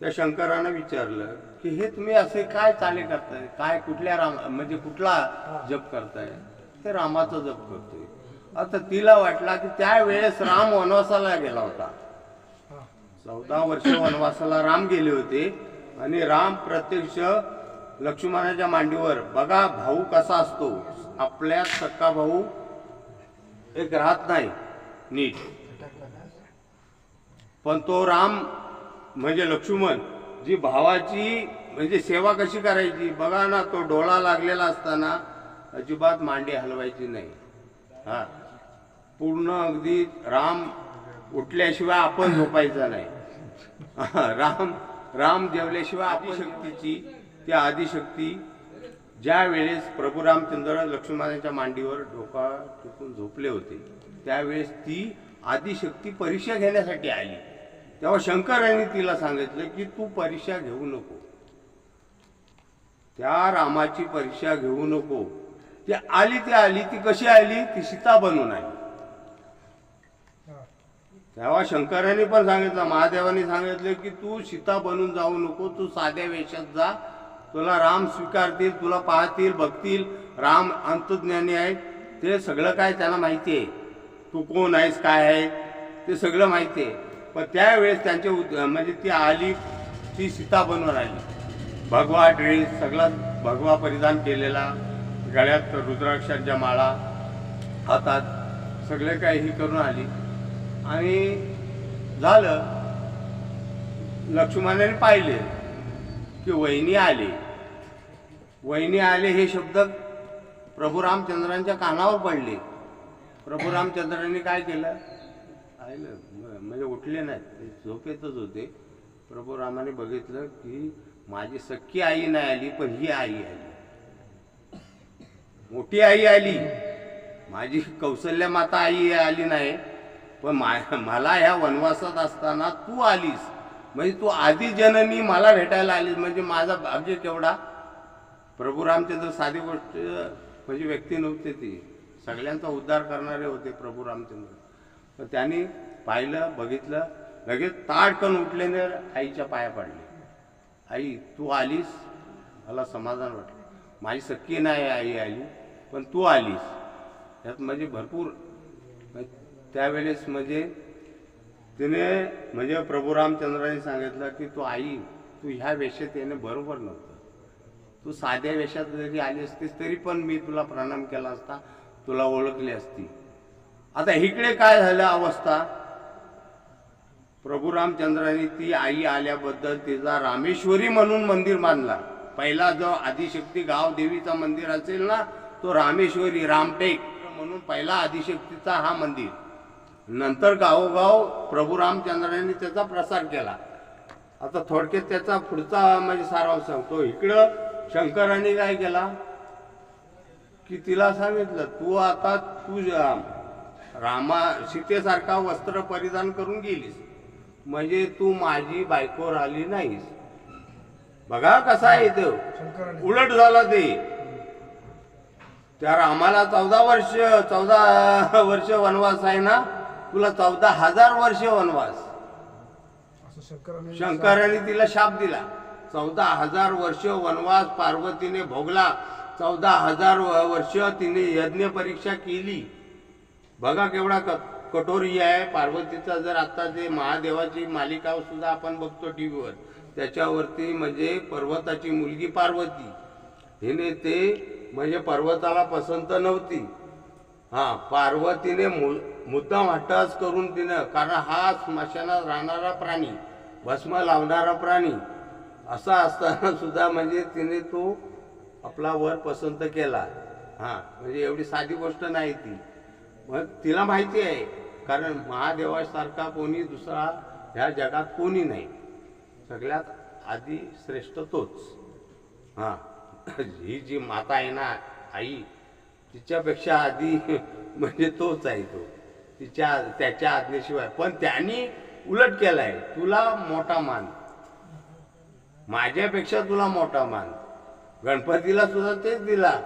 त्या शंकरानं विचारलं की हे तुम्ही असे काय चाले करताय? काय कुठल्या राम म्हणजे कुठला जप करताय? ते रामाचा जप करतोय. आता तिला वाटला की त्यावेळेस राम वनवासाला गेला होता. चौदा वर्ष वनवासाला राम गेले होते आणि राम प्रत्यक्ष लक्ष्मणाच्या मांडीवर बघा भाऊ कसा असतो. आपल्या सक्का भाऊ एक राहत नाही नीट. पण तो राम म्हणजे लक्ष्मण जी भावाची म्हणजे सेवा कशी करायची? बघा ना तो डोळा लागलेला असताना अजिबात मांडी हलवायची नाही. हा. पूर्ण अगदी राम उठल्याशिवाय आपण झोपायचा नाही. राम राम जेवल्याशिवाय आदिशक्तीची ती आदिशक्ती ज्या वेळेस प्रभू रामचंद्र लक्ष्मणाच्या मांडीवर डोका टिकून झोपले होते त्यावेळेस ती आदिशक्ती परीक्षा घेण्यासाठी आली. तेव्हा शंकरांनी तिला सांगितलं की तू परीक्षा घेऊ नको. त्या रामाची परीक्षा घेऊ नको. ती आली ती आली. ती कशी आली? ती सीता बनून आली. तेव्हा शंकरांनी पण सांगितलं महादेवाने सांगितलं की तू सीता बनून जाऊ नको. तू साध्या वेशात जा. तुला राम स्वीकारतील तुला पाहतील बघतील. राम अंतज्ञानी आहे. ते सगळं काय त्यांना माहिती आहे? तू कोण आहेस? काय आहे? ते सगळं माहिती आहे. पण त्यावेळेस त्यांचे उद- म्हणजे ती आली ती सीता बनवून आली. भगवा ड्रेस सगळा भगवा परिधान केलेला गळ्यात रुद्राक्षांच्या माळा हातात सगळे काही ही करून आली. आणि झालं लक्ष्मणाने पाहिले की वहिनी आले. वहिनी आले हे शब्द प्रभू रामचंद्रांच्या कानावर पडले. प्रभू रामचंद्रांनी काय केलं? आईलं म्हणजे उठले नाहीत. ते झोपेतच होते. प्रभू रामाने बघितलं की माझी सख्खी आई नाही आली पण ही आई आली. मोठी आई आली. माझी कौशल्य माता आई आली नाही. पण मा- मला ह्या वनवासात असताना तू आलीस. म्हणजे तू आधी जननी मला भेटायला आलीस. म्हणजे माझा अब्जे केवढा? प्रभू रामचंद्र साधी गोष्ट म्हणजे व्यक्ती नव्हते ती. सगळ्यांचा उद्धार करणारे होते प्रभू रामचंद्र तर त्यांनी पाहिलं बघितलं लगेच ताडकन उठल्याने आईच्या पाया पडले. आई तू आलीस? मला समाधान वाटलं. माझी सक्की नाही आई आली पण तू आलीस. त्यात म्हणजे भरपूर. त्यावेळेस म्हणजे तिने म्हणजे प्रभू रामचंद्राने सांगितलं की तू आई तू ह्या वेशात येणे बरोबर नव्हतं. तू साध्या वेशात जरी आली असतीस तरी पण मी तुला प्रणाम केला असता तुला ओळखली असती. आता इकडे काय झालं अवस्था? प्रभू रामचंद्राने ती आई आल्याबद्दल तिचा रामेश्वरी म्हणून मंदिर बांधला. पहिला जो आदिशक्ती गाव देवीचा मंदिर असेल ना तो रामेश्वरी रामटेक म्हणून पहिला आदिशक्तीचा हा मंदिर. नंतर गावोगाव प्रभू रामचंद्रांनी त्याचा प्रसार केला. आता थोडक्यात त्याचा पुढचा म्हणजे सारांश सांगतो. इकडं शंकराने काय केला? की तिला सांगितलं तू आता तू ज- रामा सीतेसारखा वस्त्र परिधान करून गेलीस. म्हणजे तू माझी बायको राहिली नाहीस. बघा कसा आहे तो. शंकराने उलट झाला ते. त्या रामाला चौदा वर्ष चौदा वर्ष वनवास आहे ना? तुला चौदा हजार वर्ष वनवास. शंकराने तिला शाप दिला. चौदा हजार वर्ष वनवास पार्वतीने भोगला. चौदा हजार वर्ष तिने यज्ञ परीक्षा केली. बघा केवढा क- कठोरी आहे पार्वतीचा जर आता जे महादेवाची मालिका सुद्धा आपण बघतो टी व्हीवर त्याच्यावरती म्हणजे पर्वताची मुलगी पार्वती. हिने ते म्हणजे पर्वताला पसंत नव्हती. हां पार्वतीने मु- मुद्दाम हट्टास करून तिनं कारण हा स्मशानात राहणारा प्राणी भस्म लावणारा प्राणी असा असताना सुद्धा म्हणजे तिने तो आपला वर पसंत केला. हां म्हणजे एवढी साधी गोष्ट नाही ती. मग तिला माहिती आहे कारण महादेवासारखा कोणी दुसरा ह्या जगात कोणी नाही. सगळ्यात आधी श्रेष्ठ तोच. हां. ही जी माता आहे ना आई तिच्यापेक्षा आधी म्हणजे तोच आहे तो. तिच्या त्याच्या आज्ञेशिवाय. पण त्यांनी उलट केलाय. तुला मोठा मान. माझ्यापेक्षा तुला मोठा मान. गणपतीला सुद्धा तेच दिला.